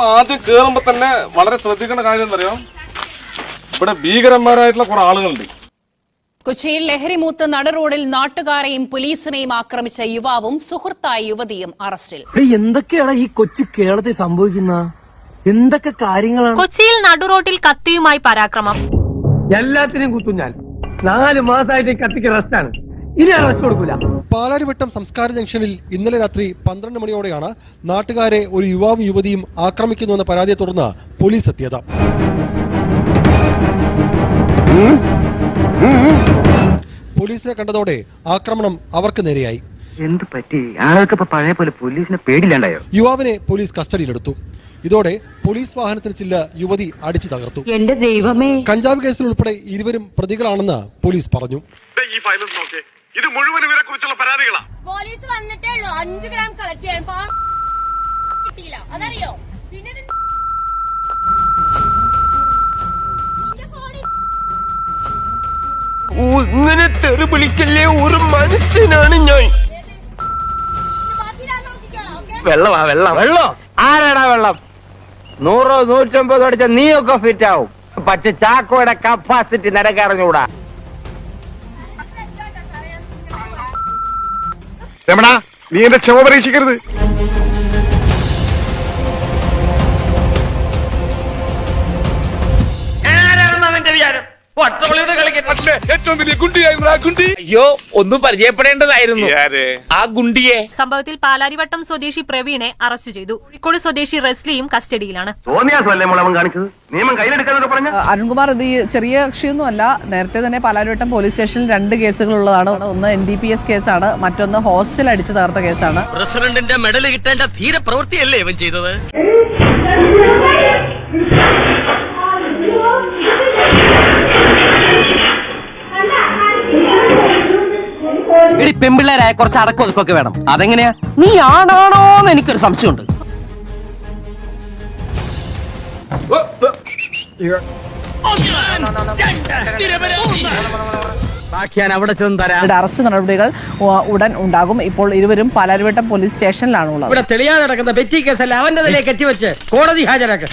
ആദ്യം കേറുമ്പോ തന്നെ വളരെ ശ്രദ്ധിക്കേണ്ട കാര്യം എന്തറിയോ ഇവിടെ ഭീകരന്മാരായിട്ടുള്ള കുറെ ആളുകളുണ്ട്. കൊച്ചിയിൽ ലഹരിമൂത്ത് നട റോഡിൽ നാട്ടുകാരെയും പോലീസിനെയും ആക്രമിച്ച യുവാവും സുഹൃത്തായ യുവതിയും അറസ്റ്റിൽ. എന്തൊക്കെയാണ് ഈ കൊച്ചു കേരളത്തിൽ സംഭവിക്കുന്ന? എന്തൊക്കെ കാര്യങ്ങളാണ്? കൊച്ചിയിൽ നടുറോട്ടിൽ കത്തിയുമായി പരാക്രമം. എല്ലാത്തിനും കുത്തും ഞാൻ. നാല് മാസമായിട്ട് ഈ കത്തിക്ക് റെസ്റ്റാണ് പാലാരിവട്ടം സംസ്കാര ജംഗ്ഷനിൽ ഇന്നലെ രാത്രി പന്ത്രണ്ട് മണിയോടെയാണ് നാട്ടുകാരെ ഒരു യുവാവും യുവതിയും ആക്രമിക്കുന്നുവെന്ന പരാതിയെ തുടർന്ന് പോലീസ് എത്തിയത്. പോലീസിനെ കണ്ടതോടെ ആക്രമണം അവർക്ക് നേരെയായി. എന്ത് പറ്റി? ആളുകൾക്ക് ഇപ്പൊ പഴയ പോലെ പോലീസിനെ പേടില്ലാണ്ടായോ യുവാവിനെ പോലീസ് കസ്റ്റഡിയിലെടുത്തു. ഇതോടെ പോലീസ് വാഹനത്തിന് ചില്ല യുവതി അടിച്ചു തകർത്തു. എന്റെ ദൈവമേ. കഞ്ചാവ് കേസിൽ ഉൾപ്പെടെ ഇരുവരും പ്രതികളാണെന്ന് പോലീസ് പറഞ്ഞു. ഈ ഫയലും നോക്കേ ഇത് മുഴുവൻ ഇവരെ കുറിച്ചുള്ള പരാതികളാ. പോലീസ് വന്നിട്ടേ ഉള്ളൂ. അഞ്ചു ഗ്രാം കളക്ട് ചെയ്യാൻ. കിട്ടിയില്ല. അതറിയോ? പിന്നെ ഇങ്ങനെ തെറി വിളിക്കല്ലേ? ഒരു മനസ്സിനാണ് ഞാൻ. വെള്ളമാ വെള്ളം. വെള്ളോ? ആരാടാ വെള്ളം? നൂറോ നൂറ്റമ്പതോ അടിച്ച നീയൊക്കെ ഫിറ്റ് ആവും. പക്ഷെ ചാക്കോയുടെ കപ്പാസിറ്റി നിരക്കറിഞ്ഞൂടാ രമണ നീ എന്റെ ക്ഷമ പരീക്ഷിക്കരുത്. ഏറ്റവും വലിയ ഗുണ്ടി. അയ്യോ ഒന്നും പരിചയപ്പെടേണ്ടതായിരുന്നു. ആ ഗുണ്ടിയെ. സംഭവത്തിൽ പാലാരിവട്ടം സ്വദേശി പ്രവീണെ അറസ്റ്റ് ചെയ്തു. കോഴിക്കോട് സ്വദേശി റെസ്ലിയും കസ്റ്റഡിയിലാണ്. അരുൺകുമാർ ഇത് ചെറിയ കക്ഷിയൊന്നും അല്ല. നേരത്തെ തന്നെ പാലാരിവട്ടം പോലീസ് സ്റ്റേഷനിൽ രണ്ട് കേസുകൾ ഉള്ളതാണ് ഒന്ന് എൻ ഡി പി എസ് കേസാണ് മറ്റൊന്ന് ഹോസ്റ്റൽ അടിച്ചു തകർത്ത കേസാണ്. പ്രസിഡന്റിന്റെ മെഡൽ കിട്ടേണ്ട ധീര പ്രവൃത്തിയല്ലേ ഇവൻ ചെയ്തത്? എടി പെമ്പിള്ളേരായ കുറച്ച് അടക്കം ഒതുക്കൊക്കെ വേണം. അതെങ്ങനെയാ? നീ ആണാണോന്ന് എനിക്കൊരു സംശയമുണ്ട്. ബാക്കി ഞാൻ അവിടെ ചെന്ന് തരാം. ഇവരുടെ അറസ്റ്റ് നടപടികൾ ഉ- ഉടൻ ഉണ്ടാകും. ഇപ്പോൾ ഇരുവരും പാലാരിവട്ടം പോലീസ് സ്റ്റേഷനിലാണ് ഉള്ളത് ഇവിടെ തെളിയാൻ നടക്കുന്ന പെറ്റി കേസല്ല അവന്റെ നിലയെ കെട്ടിവെച്ച് കോടതി ഹാജരാക്ക്.